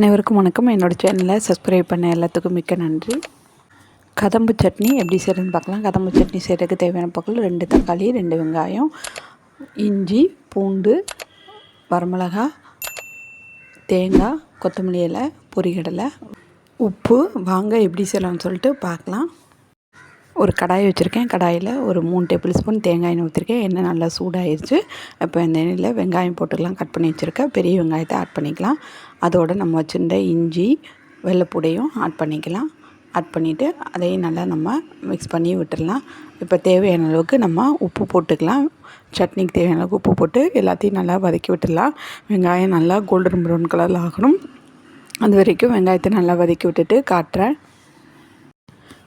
அனைவருக்கும் வணக்கம். என்னோடய சேனலை சப்ஸ்கிரைப் பண்ண எல்லாத்துக்கும் மிக்க நன்றி. கதம்பு சட்னி எப்படி செய்கிறதுன்னு பார்க்கலாம். கதம்பு சட்னி செய்கிறதுக்கு தேவையான பக்கம் ரெண்டு தக்காளி ரெண்டு வெங்காயம் இஞ்சி பூண்டு வரமிளகா தேங்காய் கொத்தமல்லி இலை பொரிகடலை உப்பு. வாங்க எப்படி செய்யலாம்னு சொல்லிட்டு பார்க்கலாம். ஒரு கடாய் வச்சுருக்கேன். கடாயில் ஒரு மூணு டேபிள் ஸ்பூன் தேங்காய் எண்ணெய் ஊற்றிருக்கேன் எண்ணெய் நல்லா சூடாயிருச்சு. இப்போ இந்த எண்ணெயில் வெங்காயம் போட்டுக்கலாம். கட் பண்ணி வச்சுருக்கேன். பெரிய வெங்காயத்தை ஆட் பண்ணிக்கலாம். அதோடு நம்ம வச்சுருந்த இஞ்சி வெள்ளைப்பூடையும் ஆட் பண்ணிக்கலாம். ஆட் பண்ணிவிட்டு அதையும் நல்லா நம்ம மிக்ஸ் பண்ணி விட்டுடலாம். இப்போ தேவையான அளவுக்கு நம்ம உப்பு போட்டுக்கலாம். சட்னிக்கு தேவையான அளவுக்கு உப்பு போட்டு எல்லாத்தையும் நல்லா வதக்கி விட்டுடலாம். வெங்காயம் நல்லா கோல்டன் ப்ரௌன் கலரில் ஆகணும். அது வரைக்கும் வெங்காயத்தை நல்லா வதக்கி விட்டுட்டு காட்டுறேன்.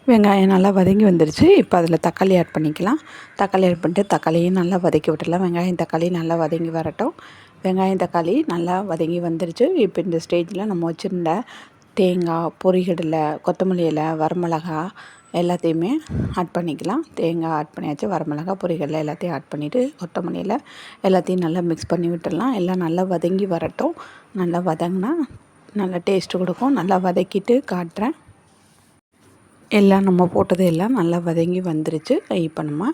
வெங்காயம் நல்லா வதங்கி வந்துடுச்சு இப்போ அதில் தக்காளி ஆட் பண்ணிக்கலாம். தக்காளி ஆட் பண்ணிட்டு தக்காளியும் நல்லா வதக்கி விட்டுடலாம். வெங்காயம் தக்காளி நல்லா வதங்கி வரட்டும். வெங்காயம் தக்காளி நல்லா வதங்கி வந்துடுச்சு இப்போ இந்த ஸ்டேஜில் நம்ம வச்சுருந்த தேங்காய் பொரிகடலை கொத்தமல்லி இலை வரமிளகா எல்லாத்தையுமே ஆட் பண்ணிக்கலாம். தேங்காய் ஆட் பண்ணியாச்சு. வரமிளகா பொரிகடலை எல்லாத்தையும் ஆட் பண்ணிவிட்டு கொத்தமல்லி இலை எல்லாத்தையும் நல்லா மிக்ஸ் பண்ணி விட்டுடலாம். எல்லாம் நல்லா வதங்கி வரட்டும். நல்லா வதங்கினா நல்லா டேஸ்ட்டு கொடுக்கும். நல்லா வதக்கிட்டு காட்டுறேன். எல்லாம் நம்ம போட்டது எல்லாம் நல்லா வதங்கி வந்துருச்சு. இப்போ நம்ம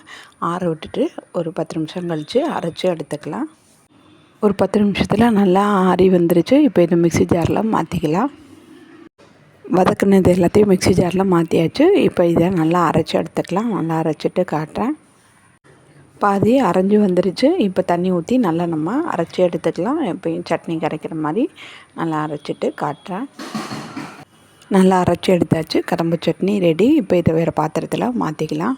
ஆற விட்டுட்டு ஒரு பத்து நிமிஷம் கழித்து அரைச்சி எடுத்துக்கலாம். ஒரு பத்து நிமிஷத்தில் நல்லா ஆறி வந்துருச்சு. இப்போ இதை மிக்சி ஜாரில் மாற்றிக்கலாம் வதக்குனது எல்லாத்தையும் மிக்சி ஜாரில் மாற்றியாச்சு இப்போ இதை நல்லா அரைச்சி எடுத்துக்கலாம். நல்லா அரைச்சிட்டு காட்டுறேன். பாதி அரைஞ்சி வந்துருச்சு. இப்போ தண்ணி ஊற்றி நல்லா நம்ம அரைச்சி எடுத்துக்கலாம். எப்பயும் சட்னி கரைக்கிற மாதிரி நல்லா அரைச்சிட்டு காட்டுறேன். நல்லா அரைச்சி எடுத்தாச்சு. கதம்பு சட்னி ரெடி இப்போ இதை வேறு பாத்திரத்தில் மாற்றிக்கலாம்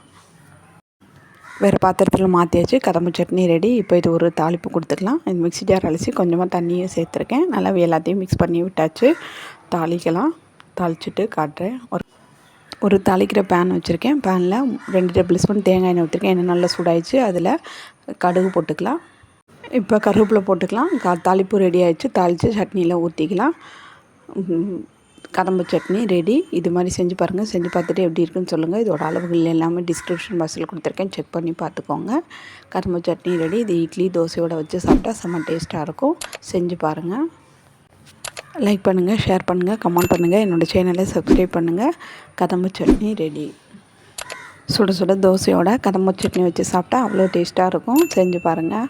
வேறு பாத்திரத்தில் மாற்றியாச்சு கதம்பு சட்னி ரெடி இப்போ இது ஒரு தாளிப்பு கொடுத்துக்கலாம். இந்த மிக்ஸி ஜார் அலசி கொஞ்சமாக தண்ணியும் சேர்த்துருக்கேன். நல்லா எல்லாத்தையும் மிக்ஸ் பண்ணி விட்டாச்சு. தாளிக்கலாம். தாளிச்சிட்டு காட்டுறேன். ஒரு ஒரு தாளிக்கிற பேன் வச்சுருக்கேன். பேனில் ரெண்டு டேபிள் ஸ்பூன் தேங்காய் எண்ணெய் ஊற்றிருக்கேன் எண்ணெய் நல்லா சூடாயிடுச்சு. அதில் கடுகு போட்டுக்கலாம். இப்போ கருவேப்பிலை போட்டுக்கலாம். கா தாளிப்பு ரெடி ஆயிடுச்சு. தாளித்து சட்னியில் ஊற்றிக்கலாம் கதம்பு சட்னி ரெடி. இது மாதிரி செஞ்சு பாருங்கள் செஞ்சு பார்த்துட்டு எப்படி இருக்குன்னு சொல்லுங்கள் இதோட அளவுகள் எல்லாமே டிஸ்கிரிப்ஷன் பாக்ஸில் கொடுத்துருக்கேன். செக் பண்ணி பார்த்துக்கோங்க. கதம்பு சட்னி ரெடி. இது இட்லி தோசையோடு வச்சு சாப்பிட்டா செம்ம டேஸ்ட்டாக இருக்கும். செஞ்சு பாருங்கள் லைக் பண்ணுங்கள் ஷேர் பண்ணுங்கள் கமெண்ட் பண்ணுங்கள் என்னோடய சேனலை சப்ஸ்கிரைப் பண்ணுங்கள் கதம்பு சட்னி ரெடி. சுட சுட தோசையோட கதம்பு சட்னி வச்சு சாப்பிட்டா அவ்வளோ டேஸ்ட்டாக இருக்கும். செஞ்சு பாருங்கள்